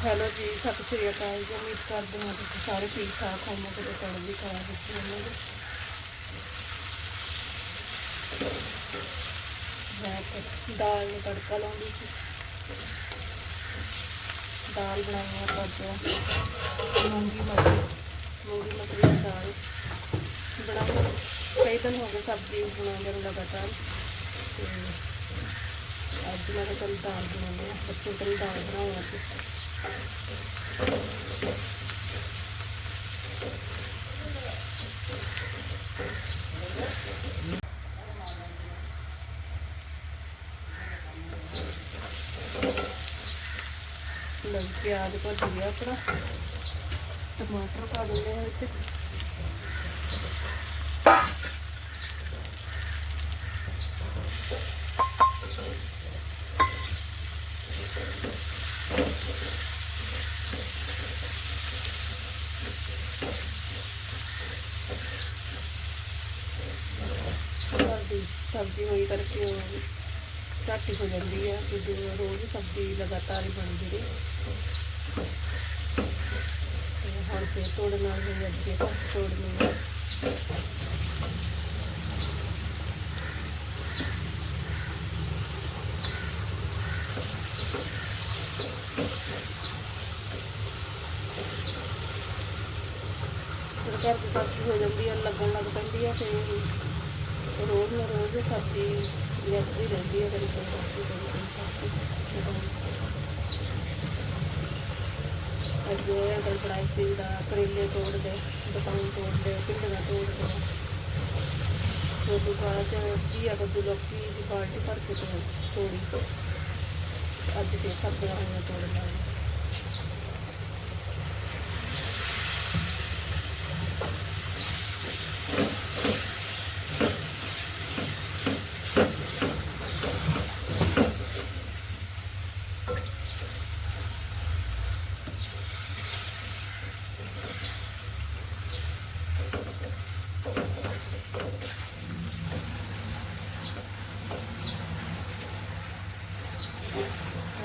Hello ਜੀ, ਸਤਿ ਸ਼੍ਰੀ ਅਕਾਲ ਜੀ। ਉਮੀਦ ਕਰਦੇ ਹਾਂ ਤੁਸੀਂ ਸਾਰੇ ਠੀਕ ਠਾਕ ਹੋਵੋਗੇ ਤੇ ਚੜ੍ਹਦੀ ਕਲਾ ਵਿੱਚ ਹੋਵੋਗੇ। ਮੈਂ ਤਾਂ ਦਾਲ ਨੂੰ ਤੜਕਾ ਲਾਉਂਦੀ ਸੀ। ਦਾਲ ਬਣਾਈ ਆ ਅੱਜ ਮੂੰਗੀ ਮਟਰ ਮੂੰਗੀ ਮਟਰ ਦੀ ਦਾਲ। ਬਣਾਉਂਦੇ ਕਈ ਦਿਨ ਹੋ ਗਏ ਸਬਜ਼ੀ ਬਣਾਉਂਦੇ ਨੂੰ ਲਗਾਤਾਰ। ਤੇ ਅੱਜ ਮੈਂ ਤਾਂ ਦਾਲ ਬਣਾਉਂਦੇ ਆ ਬੱਚੇ ਕਹਿੰਦੇ ਦਾਲ ਬਣਾਉਣਾ ਅੱਜ ਲਓ ਪਿਆਜ਼ ਭੁੱਜ ਗਿਆ ਆਪਣਾ ਟਮਾਟਰ ਪਾ ਦਿੰਦੇ ਹਾਂ ਵਿੱਚ ਸਬਜ਼ੀ ਸਬਜ਼ੀ ਹੋਈ ਕਰਕੇ ਉਹ ਘੱਟ ਹੀ ਹੋ ਜਾਂਦੀ ਹੈ ਕਿਉਂਕਿ ਰੋਜ਼ ਸਬਜ਼ੀ ਲਗਾਤਾਰ ਹੀ ਬਣਦੀ ਰਹੀ। ਤੇ ਹੁਣ ਫਿਰ ਤੋੜਨ ਨਾਲ ਹੀ ਅੱਗੇ ਘੱਟ ਤੋੜਨੀ ਹੈ ਫਿਰ ਘਰ ਦੀ ਸਬਜ਼ੀ ਹੋ ਜਾਂਦੀ ਹੈ ਲੱਗਣ ਲੱਗ ਪੈਂਦੀ ਹੈ ਫਿਰ ਰੋਜ਼ ਨਾ ਰੋਜ਼ ਸਬਜ਼ੀ ਲਿਆਉਂਦੀ ਰਹਿੰਦੀ ਹੈ, ਕਦੀ ਕੋਈ ਸਬਜ਼ੀ ਕਦੀ ਕੋਈ ਸਬਜ਼ੀ ਅੱਜ ਅੰਕਲ ਬਣਾਈ ਸੀ ਦਾ, ਕਰੇਲੇ ਤੋੜਦੇ ਬਤਾਉਂ ਤੋੜਦੇ ਭਿੰਡੀਆਂ ਤੋੜਦੇ। ਛੋਟੂ ਕਾਲਾ ਚ ਘੀਆ ਕੱਦੂ ਲੋਕੀ ਦੀ ਬਾਲਟੀ ਭਰ ਕੇ ਤੋੜ ਤੋੜੀ। ਅੱਜ ਤੇ ਸਬਜ਼ੀਆਂ ਹੋਈਆਂ ਤੋੜਨ ਵਾਲੀਆਂ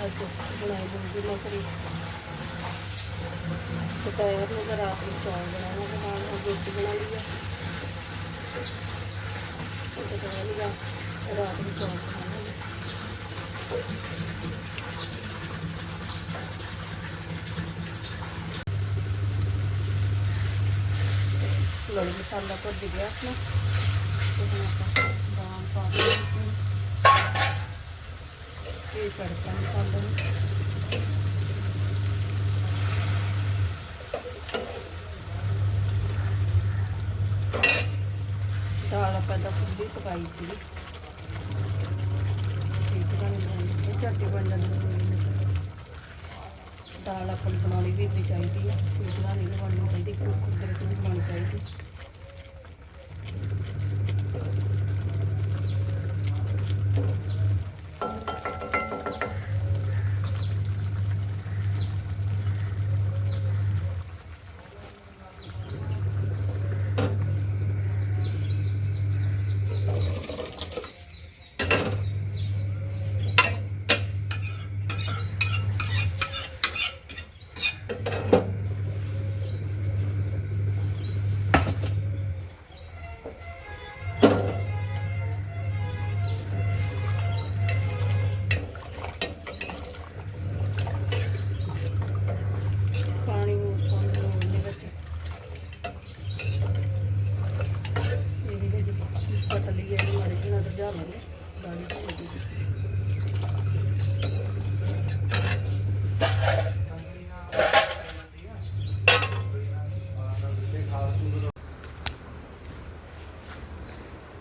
ਅੱਜ ਬਣਾਈ ਮੂੰਗੀ ਮਸਰੀ ਦੁਪਹਿਰ ਨੂੰ ਤਾਂ ਰਾਤ ਨੂੰ ਚੌਲ ਬਣਾਉਣਾ ਨਾਲ ਨਾਲ ਰੋਟੀ ਬਣਾ ਲਈ ਆ। ਤੇ ਦੁਪਹਿਰ ਨੂੰ ਰਾਤ ਨੂੰ ਚੌਲ ਬਣਾਵਾਂਗੇ। ਲੋ ਮਸਾਲਾ ਭੁੱਜ ਗਿਆ ਆਪਣਾ। ਤੇ ਹੁਣ ਆਪਾਂ ਦਾਲ ਪਾ ਦਿੰਦੇ ਹਾਂ। ਇਹ ਛੜਕਾ ਮਸਾਲਾ ਨੂੰ ਤਾਂ ਖੁੱਲੀ ਪਕਾਈ ਸੀ। ਠੀਕ ਬਣ ਜਾਂਦੀ ਹੈ, ਝੱਟੀ ਬਣ ਜਾਂਦੀ ਹੈ। ਦਾਲ ਆਪਣੀ ਬਣਾਉਣੀ ਵੀ ਇੱਦਾਂ ਚਾਹੀਦੀ ਹੈ। ਸੀਟੀਆਂ ਨਹੀਂ ਲਵਾਉਣੀ ਚਾਹੀਦੀ, ਕੁੱਕਰ ਦੇ ਵਿੱਚ ਨਹੀਂ ਚਾਹੀਦੀ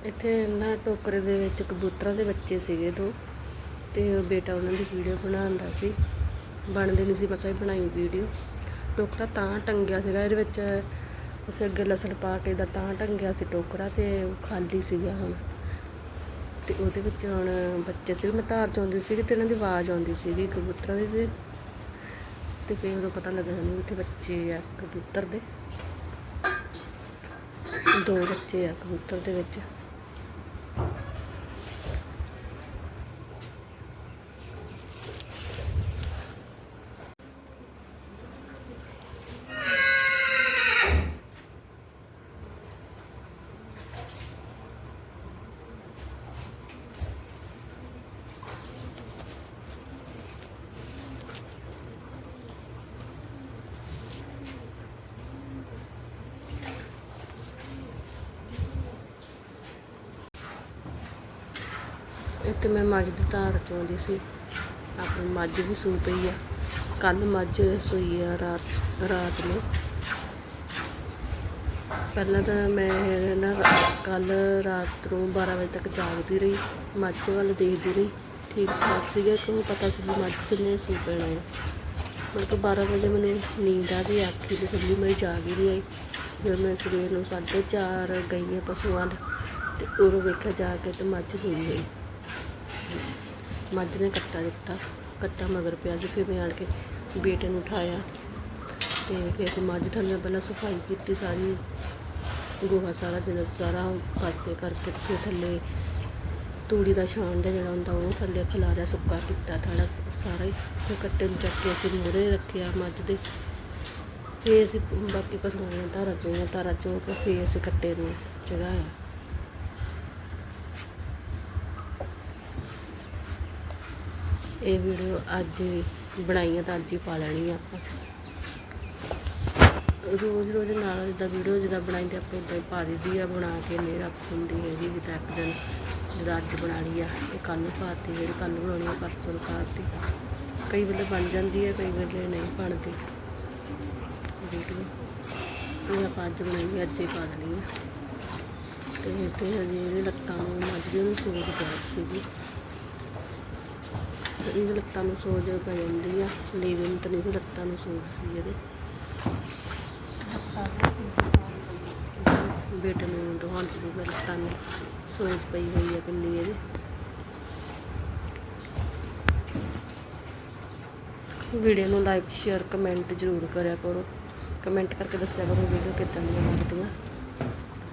ਇੱਥੇ ਨਾ ਟੋਕਰੇ ਦੇ ਵਿੱਚ ਕਬੂਤਰਾਂ ਦੇ ਬੱਚੇ ਸੀਗੇ ਦੋ, ਤੇ ਉਹ ਬੇਟਾ ਉਹਨਾਂ ਦੀ ਵੀਡੀਓ ਬਣਾਉਂਦਾ ਸੀ। ਬਣਦੇ ਨਹੀਂ ਸੀ, ਬਸ ਇਹ ਬਣਾਈ ਵੀਡੀਓ। ਟੋਕਰਾ ਤਾਂ ਟੰਗਿਆ ਸੀਗਾ, ਇਹਦੇ ਵਿੱਚ ਅਸੀਂ ਅੱਗੇ ਲਸਣ ਪਾ ਕੇ ਦਾ ਤਾਂ ਟੰਗਿਆ ਸੀ ਟੋਕਰਾ ਤੇ ਉਹ ਖਾਲੀ ਸੀਗਾ ਹੁਣ। ਤੇ ਉਹਦੇ ਵਿੱਚ ਹੁਣ ਬੱਚੇ ਸੀ, ਮੈਂ ਧਾਰ ਚ ਆਉਂਦੀ ਸੀਗੀ ਤੇ ਇਹਨਾਂ ਦੀ ਆਵਾਜ਼ ਆਉਂਦੀ ਸੀਗੀ ਕਬੂਤਰਾਂ ਦੀ ਤੇ ਤੇ ਫਿਰ ਉਦੋਂ ਪਤਾ ਲੱਗਾ ਸਾਨੂੰ ਇੱਥੇ ਬੱਚੇ ਆ ਕਬੂਤਰ ਦੇ। ਦੋ ਬੱਚੇ ਆ ਕਬੂਤਰ ਦੇ ਵਿੱਚ। ਇੱਥੇ ਮੈਂ ਮੱਝ ਦੀ ਧਾਰ ਚੋਂਦੀ ਸੀ। ਆਪਣੀ ਮੱਝ ਵੀ ਸੂ ਪਈ ਆ। ਕੱਲ ਮੱਝ ਸੂਈ ਆ ਰਾਤ ਰਾਤ ਨੂੰ। ਪਹਿਲਾਂ ਤਾਂ ਮੈਂ ਨਾ ਕੱਲ ਰਾਤ ਨੂੰ 12 ਵਜੇ ਤੱਕ ਜਾਗਦੀ ਰਹੀ। ਮੱਝ ਵੱਲ ਦੇਖਦੀ ਰਹੀ। ਠੀਕ ਠਾਕ ਸੀਗਾ ਕਿਉਂ ਪਤਾ ਸੀ ਵੀ ਮੱਝ ਨੇ ਸੂ ਪੈਣਾ ਹੈ ਮੇਰੇ ਤੋਂ 12 ਵਜੇ ਮੈਨੂੰ ਨੀਂਦ ਆ ਗਈ ਅੱਖੀ ਦੀ ਖੁੱਲੀ ਮੈਂ ਜਾਗ ਹੀ ਨਹੀਂ ਆਈ। ਜਦੋਂ ਮੈਂ ਸਵੇਰ ਨੂੰ 4:30 ਗਈ ਹਾਂ ਪਸ਼ੂਆਂ ਦੇ, ਤੇ ਉਦੋਂ ਵੇਖਿਆ ਜਾ ਕੇ ਤੇ ਮੱਝ ਸੂਈ ਗਈ ਮੱਝ ਨੇ ਕੱਟਾ ਦਿੱਤਾ, ਕੱਟਾ ਮਗਰ ਪਿਆ ਸੀ, ਫਿਰ ਮੈਂ ਆਣ ਕੇ ਬੇਟੇ ਨੂੰ ਉਠਾਇਆ ਤੇ ਫਿਰ ਅਸੀਂ ਮੱਝ ਥੱਲੇ ਪਹਿਲਾਂ ਸਫ਼ਾਈ ਕੀਤੀ ਸਾਰੀ, ਗੋਹਾ ਸਾਰਾ ਦਿਨ ਸਾਰਾ ਪਾਸੇ ਕਰਕੇ ਤੇ ਫਿਰ ਥੱਲੇ ਤੂੜੀ ਦਾ ਛਾਣ ਦਾ ਜਿਹੜਾ ਹੁੰਦਾ ਉਹ ਥੱਲੇ ਖਿਲਾਰਿਆ, ਸੁੱਕਾ ਕੀਤਾ ਥੜਾ ਸਾਰਾ ਹੀ, ਫਿਰ ਕੱਟੇ ਨੂੰ ਚੱਕ ਕੇ ਅਸੀਂ ਮੂਹਰੇ ਰੱਖਿਆ ਮੱਝ ਦੇ। ਫਿਰ ਅਸੀਂ ਬਾਕੀ ਪਸ਼ੂਆਂ ਦੀਆਂ ਧਾਰਾਂ ਚੋਈਆਂ, ਧਾਰਾਂ ਚੋ ਕੇ ਫਿਰ ਅਸੀਂ ਕੱਟੇ ਨੂੰ ਚੜਾਇਆ ਇਹ ਵੀਡੀਓ ਅੱਜ ਬਣਾਈ ਆ ਤਾਂ ਅੱਜ ਹੀ ਪਾ ਲੈਣੀ ਆ ਆਪਾਂ। ਰੋਜ਼ ਰੋਜ਼ ਨਾਲ ਜਿੱਦਾਂ ਵੀਡੀਓ ਜਿੱਦਾਂ ਬਣਾਈਦੇ ਆਪਾਂ, ਇਦਾਂ ਹੀ ਪਾ ਦਿੱਤੀ ਆ, ਬਣਾ ਕੇ ਨਹੀਂ ਰੱਖ ਹੁੰਦੀ ਹੈਗੀ ਵੀ ਤਾਂ ਇੱਕ ਦਿਨ ਜਿੱਦਾਂ ਅੱਜ ਬਣਾ ਲਈ ਆ, ਇਹ ਕੱਲ ਨੂੰ ਪਾਤੀ ਜਿਹੜੀ ਕੱਲ ਨੂੰ ਬਣਾਉਣੀ ਆ, ਪਰਸੋਂ ਨੂੰ ਪਾਤੀ ਕਈ ਵੇਲੇ ਬਣ ਜਾਂਦੀ ਹੈ ਕਈ ਵੇਲੇ ਨਹੀਂ ਬਣਦੀ। ਵੀਡੀਓ ਇਹ ਆਪਾਂ ਅੱਜ ਬਣਾਈ ਅੱਜ ਹੀ ਪਾ ਦੇਣੀ ਆ। ਤੇ ਤੇ ਹਜੇ ਇਹਦੇ ਲੱਤਾਂ ਨੂੰ, ਮੱਝ ਨੂੰ ਸੋਜ ਬਹੁਤ ਸੀਗੀ। ਇਹਦੇ ਲੱਤਾਂ ਨੂੰ ਸੋਜ ਪੈ ਜਾਂਦੀ ਆ। ਲੀਵਨ ਤੇ ਨਹੀਂ ਲੱਤਾਂ ਨੂੰ ਸੋਜ ਸੀ ਇਹਦੇ। ਬੇਟੇ ਨੂੰ ਦਵਾਉਣ ਦੀ ਮੇਰੇ ਲੱਤਾਂ ਨੂੰ। ਸੋਜ ਪਈ ਹੋਈ ਆ ਕਿੰਨੀ ਇਹਦੇ। ਵੀਡੀਓ ਨੂੰ ਲਾਈਕ ਸ਼ੇਅਰ ਕਮੈਂਟ ਜ਼ਰੂਰ ਕਰਿਆ ਕਰੋ। ਕਮੈਂਟ ਕਰਕੇ ਦੱਸਿਆ ਕਰੋ ਵੀਡੀਓ ਕਿੱਦਾਂ ਦੀਆਂ ਲੱਗਦੀਆਂ।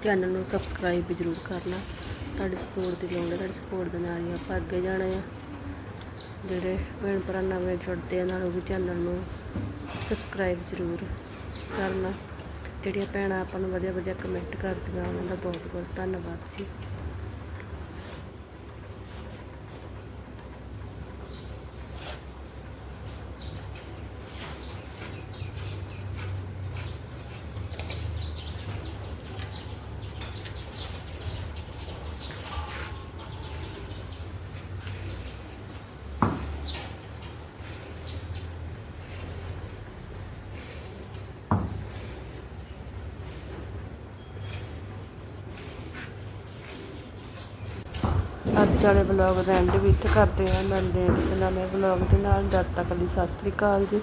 ਚੈਨਲ ਨੂੰ ਸਬਸਕ੍ਰਾਈਬ ਵੀ ਜ਼ਰੂਰ ਕਰਨਾ। ਤੁਹਾਡੀ ਸਪੋਰਟ ਦੀ ਲੋੜ ਹੈ, ਤੁਹਾਡੀ ਸਪੋਰਟ ਦੇ ਨਾਲ ਹੀ ਆਪਾਂ ਅੱਗੇ ਜਾਣਾ ਆ। ਜਿਹੜੇ ਭੈਣ ਭਰਾ ਨਵੇਂ ਜੁੜਦੇ ਆ, ਨਾਲ ਉਹ ਵੀ ਚੈਨਲ ਨੂੰ ਸਬਸਕ੍ਰਾਈਬ ਜ਼ਰੂਰ ਕਰਨਾ। ਜਿਹੜੀਆਂ ਭੈਣਾਂ ਆਪਾਂ ਨੂੰ ਵਧੀਆ ਵਧੀਆ ਕਮੈਂਟ ਕਰਦੀਆਂ, ਉਹਨਾਂ ਦਾ ਬਹੁਤ ਬਹੁਤ ਧੰਨਵਾਦ ਜੀ। ਅੱਜ ਵਾਲੇ ਵਲੌਗ ਦਾ ਐਂਡ ਵੀ ਇੱਥੇ ਕਰਦੇ ਆ ਮਿਲਦੇ ਆ ਕਿਸੇ ਨਵੇਂ ਵਲੌਗ ਦੇ ਨਾਲ ਜਦ ਤੱਕ ਲਈ ਸਤਿ ਸ੍ਰੀ ਅਕਾਲ ਜੀ।